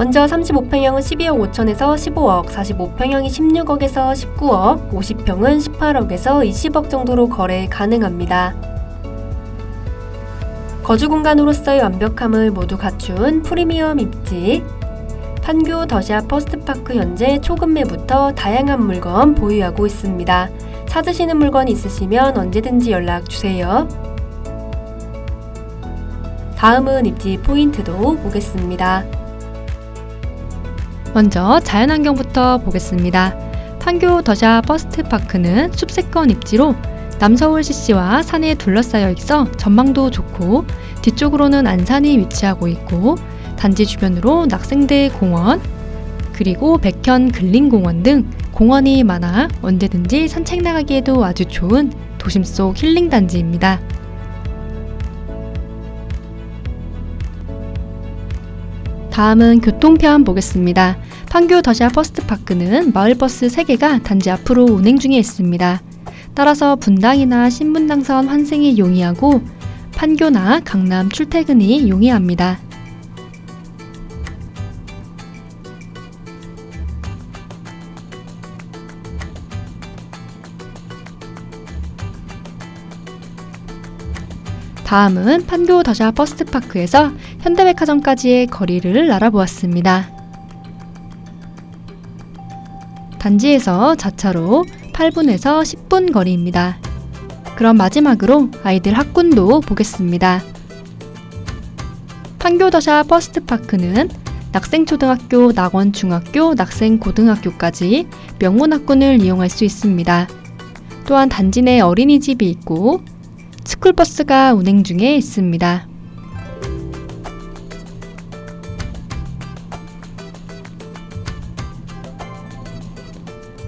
먼저 35평형은 12억 5천에서 15억, 45평형이 16억에서 19억, 50평은 18억에서 20억 정도로 거래 가능합니다. 거주 공간으로서의 완벽함을 모두 갖춘 프리미엄 입지. 판교 더샵 퍼스트파크 현재 초급매부터 다양한 물건 보유하고 있습니다. 찾으시는 물건 있으시면 언제든지 연락 주세요. 다음은 입지 포인트도 보겠습니다. 먼저 자연환경부터 보겠습니다. 판교 더샵 퍼스트파크는 숲세권 입지로 남서울 CC와 산에 둘러싸여 있어 전망도 좋고 뒤쪽으로는 안산이 위치하고 있고 단지 주변으로 낙생대 공원 그리고 백현 근린공원 등 공원이 많아 언제든지 산책 나가기에도 아주 좋은 도심 속 힐링 단지입니다. 다음은 교통편 보겠습니다. 판교 더샵 퍼스트파크는 마을버스 3개가 단지 앞으로 운행 중에 있습니다. 따라서 분당이나 신분당선 환승이 용이하고 판교나 강남 출퇴근이 용이합니다. 다음은 판교 더샵 퍼스트파크에서 현대백화점까지의 거리를 알아보았습니다. 단지에서 자차로 8분에서 10분 거리입니다. 그럼 마지막으로 아이들 학군도 보겠습니다. 판교 더샵 퍼스트파크는 낙생초등학교, 낙원중학교, 낙생고등학교까지 명문학군을 이용할 수 있습니다. 또한 단지 내 어린이집이 있고 스쿨버스가 운행 중에 있습니다.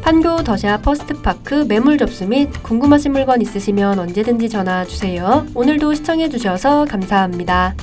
판교 더샵 퍼스트파크 매물 접수 및 궁금하신 물건 있으시면 언제든지 전화 주세요. 오늘도 시청해주셔서 감사합니다.